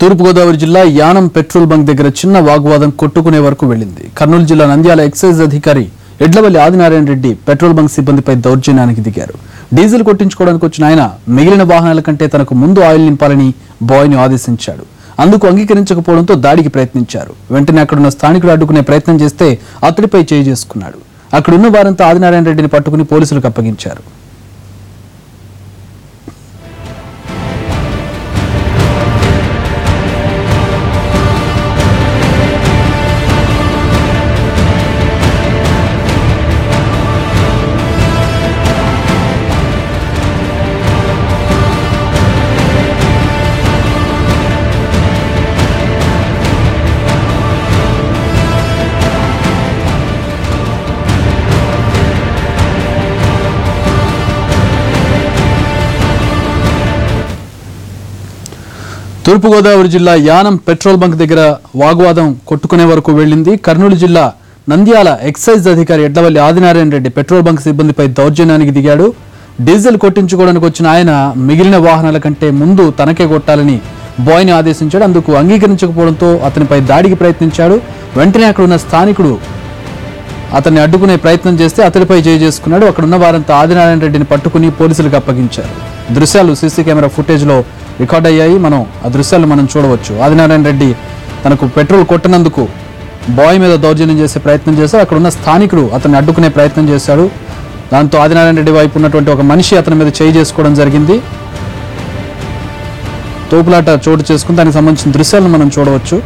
తూర్పుగోదావరి జిల్లా Yanam petrol bunk దగ్గర చిన్న వాగ్వాదం కొట్టుకునే వరకు వెళ్ళింది కర్నూలు జిల్లా నంద్యాల ఎక్సైజ్ అధికారి ఎడ్లవల్లి ఆదినారాయణ రెడ్డి పెట్రోల్ బంక్ సిబ్బందిపై దౌర్జన్యానికి దిగారు. డీజిల్ కొట్టించుకోవడానికి వచ్చిన ఆయన మిగిలిన వాహనాల కంటే తనకు ముందు ఆయిల్ నింపాలని బాయ్ని ఆదేశించాడు. అందుకు అంగీకరించకపోవడంతో దాడికి ప్రయత్నించారు. వెంటనే అక్కడున్న స్థానికుడు అడ్డుకునే ప్రయత్నం చేస్తే అతడిపై చేయి చేసుకున్నాడు. అక్కడున్న వారంతా ఆదినారాయణ రెడ్డిని పట్టుకుని పోలీసులకు అప్పగించారు. తూర్పుగోదావరి జిల్లా యానం పెట్రోల్ బంక్ దగ్గర వాగ్వాదం కొట్టుకునే వరకు వెళ్ళింది. కర్నూలు జిల్లా నంద్యాల ఎక్సైజ్ అధికారి ఎడ్లవల్లి ఆదినారాయణ రెడ్డి పెట్రోల్ బంక్ సిబ్బందిపై దౌర్జన్యానికి దిగాడు. డీజిల్ కొట్టించుకోవడానికి వచ్చిన ఆయన మిగిలిన వాహనాల కంటే ముందు తనకే కొట్టాలని బాయ్ని ఆదేశించాడు. అందుకు అంగీకరించకపోవడంతో అతనిపై దాడికి ప్రయత్నించాడు. వెంటనే అక్కడ ఉన్న స్థానికుడు అతన్ని అడ్డుకునే ప్రయత్నం చేస్తే అతడిపై చేయి చేసుకున్నాడు. అక్కడ ఉన్న వారంతా ఆదినారాయణ రెడ్డిని పట్టుకుని పోలీసులకు అప్పగించారు. దృశ్యాలు సీసీ కెమెరా ఫుటేజ్లో రికార్డ్ అయ్యాయి. మనం ఆ దృశ్యాలు మనం చూడవచ్చు. ఆదినారాయణ రెడ్డి తనకు పెట్రోల్ కొట్టినందుకు బాయ్ మీద దౌర్జన్యం చేసే ప్రయత్నం చేశాడు. అక్కడ ఉన్న స్థానికుడు అతన్ని అడ్డుకునే ప్రయత్నం చేశాడు. దాంతో ఆదినారాయణ రెడ్డి వైపు ఉన్నటువంటి ఒక మనిషి అతని మీద చేయి చేసుకోవడం జరిగింది. తోపులాట చోటు చేసుకుని దానికి సంబంధించిన దృశ్యాలను మనం చూడవచ్చు.